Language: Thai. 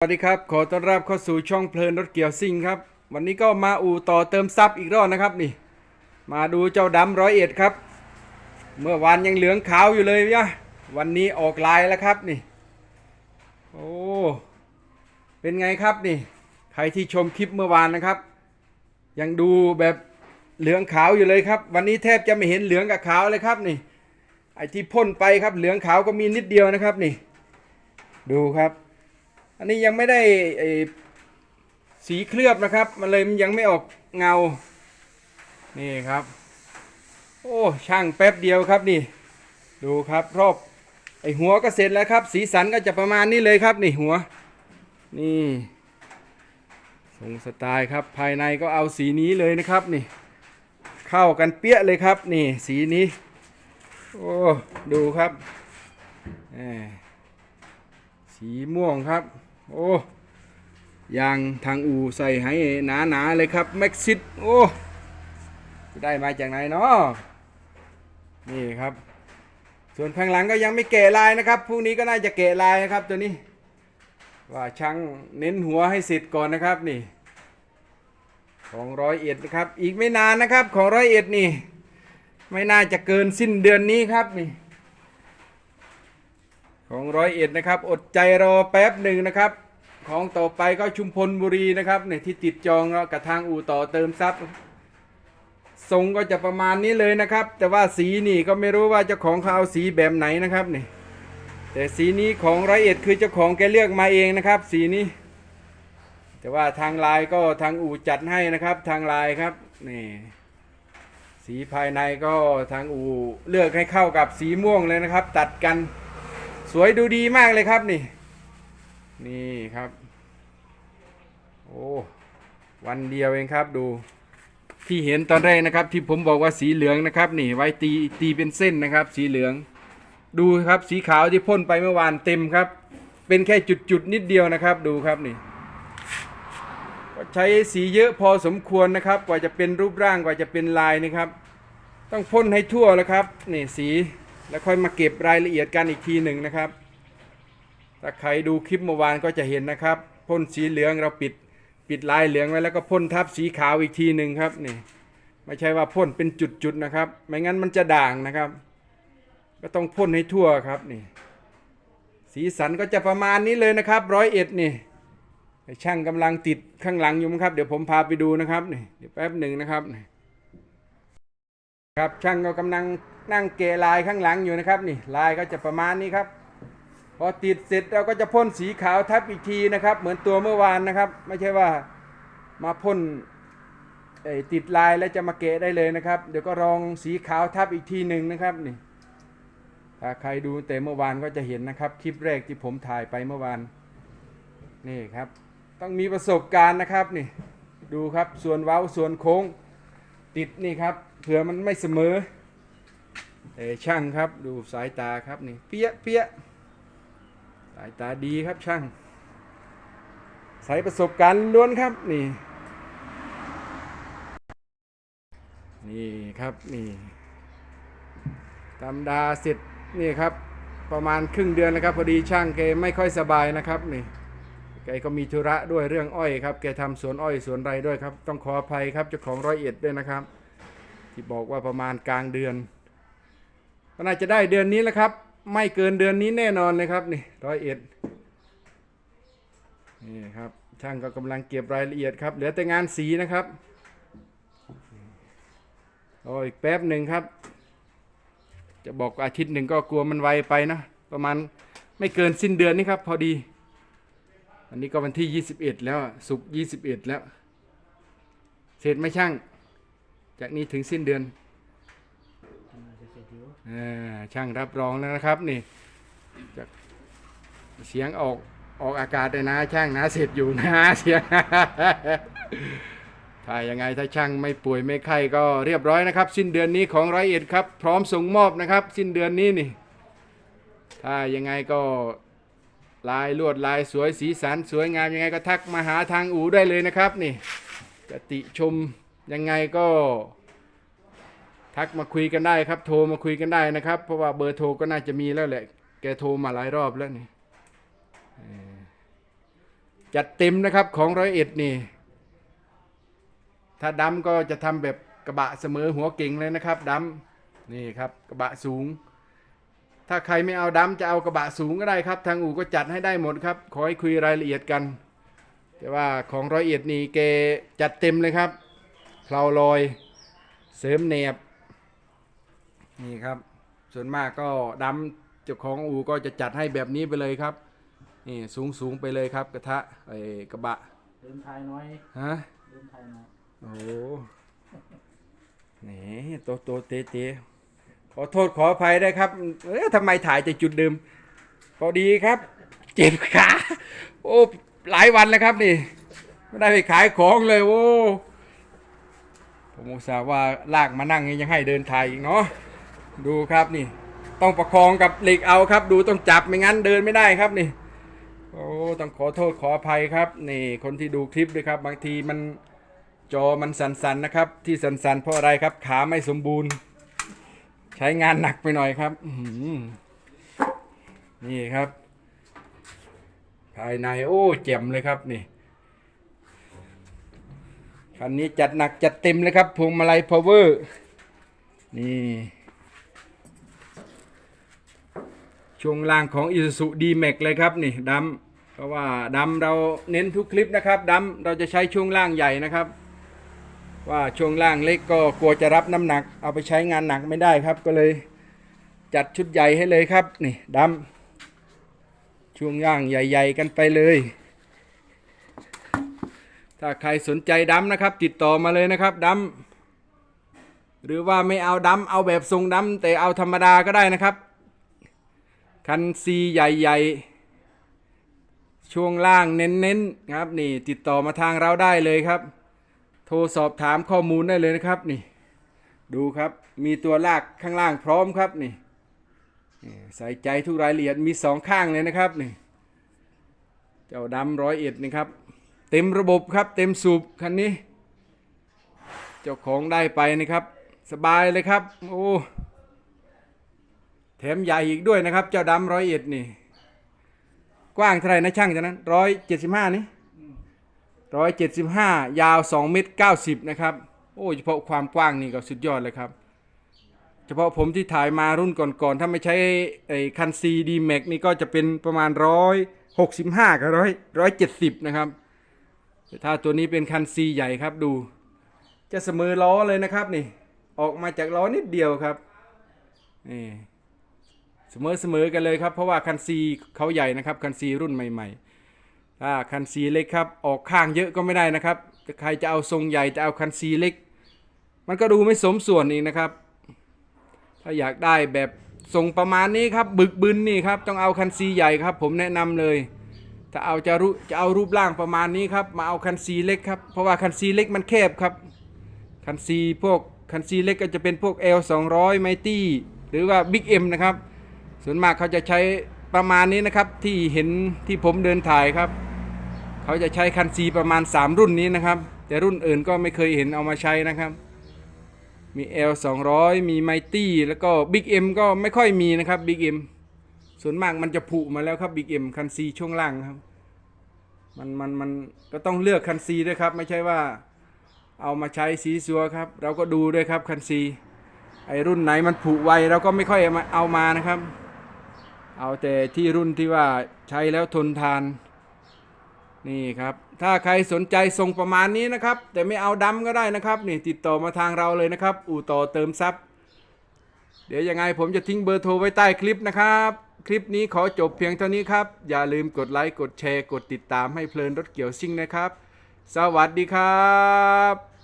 สวัสดีครับ ขอต้อนรับเข้าสู่ช่องเพลินรถเกี่ยวซิ่งครับ วันนี้ก็มาอู่ต่อเติมซับอีกรอบนะครับนี่ มาดูเจ้าดำร้อยเอ็ดครับ เมื่อวานยังเหลืองขาวอยู่เลยเนี่ยวันนี้ออกลายแล้วครับนี่ โอ้ เป็นไงครับนี่ ใครที่ชมคลิปเมื่อวานนะครับ ยังดูแบบเหลืองขาวอยู่เลยครับ วันนี้แทบจะไม่เห็นเหลืองกับขาวเลยครับนี่ ไอที่พ่นไปครับเหลืองขาวก็มีนิดเดียวนะครับนี่ ดูครับ อันนี้ยังไม่ได้สีเคลือบนะครับ มันเลยยังไม่ออกเงา นี่ครับ โอ้ช่างแป๊บเดียวครับนี่ ดูครับรอบไอหัวก็เสร็จแล้วครับ สีสันก็จะประมาณนี้เลยครับนี่หัว นี่ทรงสไตล์ครับ ภายในก็เอาสีนี้เลยนะครับนี่ เข้ากันเปี้ยเลยครับ นี่สีนี้ โอ้ดูครับสีม่วงครับ โอ้ยางทางอูใส่ให้หนาหนาๆเลยครับแม็กซิตโอ้จะได้มาจากไหนเนาะนี่ครับ ส่วนข้างหลังก็ยังไม่แกะลายนะครับพรุ่งนี้ก็น่าจะแกะลายนะครับตัวนี้ ว่าช่างเน้นหัวให้เสร็จก่อนนะครับนี่ ของร้อยเอ็ดนะครับ อีกไม่นานนะครับของร้อยเอ็ดนี่ ไม่น่าจะเกินสิ้นเดือนนี้ครับนี่ ของร้อยเอ็ดนะครับ อดใจรอแป๊บหนึ่งนะครับ ของต่อไปก็ชุมพลบุรีนะครับเนี่ยที่ติดจองกับทางอู่ต่อเติมซับทรงก็จะประมาณนี้เลยนะครับ แต่ว่าสีนี่ก็ไม่รู้ว่าเจ้าของเขาเอาสีแบบไหนนะครับนี่แต่สีนี้ของร้อยเอ็ดคือเจ้าของแกเลือกมาเองนะครับ สีนี้ แต่ว่าทางลายก็ทางอู่จัดให้นะครับ ทางลายครับนี่สีภายในก็ทางอู่เลือกให้เข้ากับสีม่วงเลยนะครับ ตัดกัน สวยดูดีมากเลยครับนี่ นี่ครับ โอ้วันเดียวเองครับดูที่เห็นตอนแรกนะครับ ที่ผมบอกว่าสีเหลืองนะครับนี่ไว้ตีตีเป็นเส้นนะครับ สีเหลือง ดูครับสีขาวที่พ่นไปเมื่อวานเต็มครับ เป็นแค่จุดๆนิดเดียวนะครับ ดูครับนี่ก็ใช้สีเยอะพอสมควรนะครับ กว่าจะเป็นรูปร่างกว่าจะเป็นลายนะครับ ต้องพ่นให้ทั่วแล้วครับ นี่สี แล้วค่อยมาเก็บรายละเอียดกันอีกทีหนึ่งนะครับ ถ้าใครดูคลิปเมื่อวานก็จะเห็นนะครับ พ่นสีเหลืองเราปิดปิดลายเหลืองไว้แล้วก็พ่นทับสีขาวอีกทีหนึ่งครับนี่ไม่ใช่ว่าพ่นเป็นจุดๆนะครับ ไม่งั้นมันจะด่างนะครับ ก็ต้องพ่นให้ทั่วครับนี่ สีสันก็จะประมาณนี้เลยนะครับร้อยเอ็ดนี่ช่างกำลังติดข้างหลังอยู่มั้งครับ เดี๋ยวผมพาไปดูนะครับนี่เดี๋ยวแป๊บหนึ่งนะครับนี่ครับช่างก็กำลัง นั่งเกลายข้างหลังอยู่นะครับนี่ลายก็จะประมาณนี้ครับ พอติดเสร็จเราก็จะพ่นสีขาวทับอีกทีนะครับ เหมือนตัวเมื่อวานนะครับ ไม่ใช่ว่ามาพ่นติดลายแล้วจะมาเกะได้เลยนะครับ เดี๋ยวก็รองสีขาวทับอีกทีหนึ่งนะครับนี่ถ้าใครดูแต่เมื่อวานก็จะเห็นนะครับ คลิปแรกที่ผมถ่ายไปเมื่อวานนี่ครับ ต้องมีประสบการณ์นะครับนี่ดูครับส่วนเว้าส่วนโค้ง ติดนี่ครับเผื่อมันไม่เสมอ แต่ช่างครับดูสายตาครับนี่เปี้ยเปี้ยสายตาดีครับช่างใส่ประสบการณ์ล้วนครับนี่ นี่ครับนี่ตำดาเสร็จนี่ครับประมาณครึ่งเดือนแล้วครับพอดีช่างแกไม่ค่อยสบายนะครับนี่แกก็มีธุระด้วยเรื่องอ้อยครับแกทำสวนอ้อยสวนไรด้วยครับ ต้องขออภัยครับเจ้าของร้อยเอ็ดด้วยนะครับ ที่บอกว่าประมาณกลางเดือน ก็น่าจะได้เดือนนี้แหละครับ ไม่เกินเดือนนี้แน่นอนเลยครับนี่ร้อยเอ็ดนี่ครับช่างก็กำลังเก็บรายละเอียดครับ เหลือแต่งานสีนะครับโอ้อีกแป๊บหนึ่งครับ จะบอกอาทิตย์หนึ่งก็กลัวมันไวไปนะประมาณไม่เกินสิ้นเดือนนี้ครับ พอดี อันนี้ก็วันที่ 21 แล้วอะศุก21 แล้ว เสร็จไหมช่าง จากนี้ถึงสิ้นเดือน ช่างรับรองแล้วนะครับนี่จากเสียงออกออกอากาศเลยนะ ช่างนะเสร็จอยู่นะเสียงถ้ายังไงถ้าช่างไม่ป่วยไม่ไข้ก็เรียบร้อยนะครับ สิ้นเดือนนี้ของร้อยเอ็ดครับ พร้อมส่งมอบนะครับ สิ้นเดือนนี้นี่ถ้ายังไงก็ลายลวดลายสวยสีสันสวยงามยังไงก็ทักมาหาทางอูได้เลยนะครับนี่จะติชมยังไงก็ ทักมาคุยกันได้ครับ โทรมาคุยกันได้นะครับ เพราะว่าเบอร์โทรก็น่าจะมีแล้วแหละ แกโทรมาหลายรอบแล้วนี่จัดเต็มนะครับของร้อยเอ็ดนี่ ถ้าดำก็จะทำแบบกระบะเสมอหัวเก่งเลยนะครับดำนี่ครับกระบะสูง ถ้าใครไม่เอาดำจะเอากระบะสูงก็ได้ครับ ทางอู่ก็จัดให้ได้หมดครับ ขอให้คุยรายละเอียดกัน แต่ว่าของร้อยเอ็ดนี่เกจัดเต็มเลยครับเพลาลอย เสริมแหนบ นี่ครับ ส่วนมากก็ดำเจ้าของอู่ก็จะจัดให้แบบนี้ไปเลยครับ นี่สูงสูงๆไปเลยครับ กระทะไอ้กระบะเดินทายน้อยฮะเดินทายน้อยโอ้โหนี่โตโตเตเตขอโทษขออภัยได้วยครับ เอ๊ะทำไมถ่ายแต่จุดเดิมพอดีครับ เจ็บขาโอ้หลายวันแล้วครับนี่ไม่ได้ไปขายของเลยโอ้ผมอุตส่าห์ว่าลากมานั่งยังให้เดินถ่ายอีกเนาะ ดูครับนี่ ต้องประคองกับเหล็กเอาครับ ดูต้องจับไม่งั้นเดินไม่ได้ครับนี่ โอ้ต้องขอโทษขออภัยครับ นี่คนที่ดูคลิปด้วยครับ บางทีมันจอมันสั่นๆนะครับ ที่สั่นๆเพราะอะไรครับ ขาไม่สมบูรณ์ ใช้งานหนักไปหน่อยครับนี่ครับ ภายในโอ้เจ็มเลยครับนี่คันนี้จัดหนักจัดเต็มเลยครับพวงมาลัยพาวเวอร์นี่ ช่วงล่างของ Isuzu D-Max เลยครับนี่ดำเพราะว่าดำเราเน้นทุกคลิปนะครับดำเราจะใช้ช่วงล่างใหญ่นะครับ ว่าช่วงล่างเล็กก็กลัวจะรับน้ำหนัก เอาไปใช้งานหนักไม่ได้ครับ ก็เลยจัดชุดใหญ่ให้เลยครับนี่ดำช่วงล่างใหญ่ ๆ กันไปเลย ถ้าใครสนใจดำนะครับ ติดต่อมาเลยนะครับดำหรือว่าไม่เอาดำเอาแบบทรงดำแต่เอาธรรมดาก็ได้นะครับ คันซีใหญ่ๆ ช่วงล่างเน้นๆครับนี่ติดต่อมาทางเราได้เลยครับ โทรสอบถามข้อมูลได้เลยนะครับนี่ ดูครับมีตัวลากข้างล่างพร้อมครับนี่ใส่ใจทุกรายละเอียดมีสองข้างเลยนะครับนี่เจ้าดำร้อยเอ็ดนี่ครับ เต็มระบบครับเต็มสูบคันนี้ เจ้าของได้ไปนะครับ สบายเลยครับ โอ้ แถมใหญ่อีกด้วยนะครับ เจ้าดำร้อยเอ็ดนี่ กว้างเท่าไหร่นะช่างจากนั้นร้อยเจ็ดสิบห้านี่ร้อยเจ็ดสิบห้ายาวสองเมตรเก้าสิบนะครับ โอ้เฉพาะความกว้างนี่ก็สุดยอดเลยครับ เฉพาะผมที่ถ่ายมารุ่นก่อนๆ ถ้าไม่ใช้ไอ้คันซีดีแม็กนี่ก็จะเป็นประมาณร้อยหกสิบห้ากับร้อยร้อยเจ็ดสิบนะครับแต่ถ้าตัวนี้เป็นคันซีใหญ่ครับดู จะเสมอล้อเลยนะครับนี่ ออกมาจากล้อนิดเดียวครับนี่ เสมอเสมอกันเลยครับ เพราะว่าคันซีเขาใหญ่นะครับ คันซีรุ่นใหม่ๆถ้าคันซีเล็กครับ ออกข้างเยอะก็ไม่ได้นะครับใครจะเอาทรงใหญ่จะเอาคันซีเล็ก มันก็ดูไม่สมส่วนอีกนะครับ ถ้าอยากได้แบบทรงประมาณนี้ครับ บึกบึนนี่ครับต้องเอาคันซีใหญ่ครับ ผมแนะนำเลย ถ้าเอาจะรูจะเอารูปร่างประมาณนี้ครับ มาเอาคันซีเล็กครับเพราะว่าคันซีเล็กมันแคบครับ คันซีพวกคันซีเล็กก็จะเป็นพวก L 2 0 0 m i g h t y หรือว่า Big M นะครับ ส่วนมากเขาจะใช้ประมาณนี้นะครับ ที่เห็นที่ผมเดินถ่ายครับ เขาจะใช้คันซีประมาณ 3 รุ่นนี้นะครับ แต่รุ่นอื่นก็ไม่เคยเห็นเอามาใช้นะครับ มี L 2 0 0มี Mighty แล้วก็ Big M ก็ไม่ค่อยมีนะครับ Big M ส่วนมากมันจะผุมาแล้วครับ Big M คันซีช่วงล่างครับ มันมันมันก็ต้องเลือกคันซีด้วยครับ ไม่ใช่ว่าเอามาใช้สีสัวครับ เราก็ดูด้วยครับคันซีไอรุ่นไหนมันผุไวเราก็ไม่ค่อยเอามาเอามานะครับ เอาแต่ที่รุ่นที่ว่าใช้แล้วทนทาน นี่ครับ ถ้าใครสนใจส่งประมาณนี้นะครับ แต่ไม่เอาดำก็ได้นะครับนี่ติดต่อมาทางเราเลยนะครับ อู่ต่อเติมซับเดี๋ยวยังไงผมจะทิ้งเบอร์โทรไว้ใต้คลิปนะครับ คลิปนี้ขอจบเพียงเท่านี้ครับ อย่าลืมกดไลค์ กดแชร์ กดติดตามให้เพลินรถเกี่ยวซิ่งนะครับ สวัสดีครับ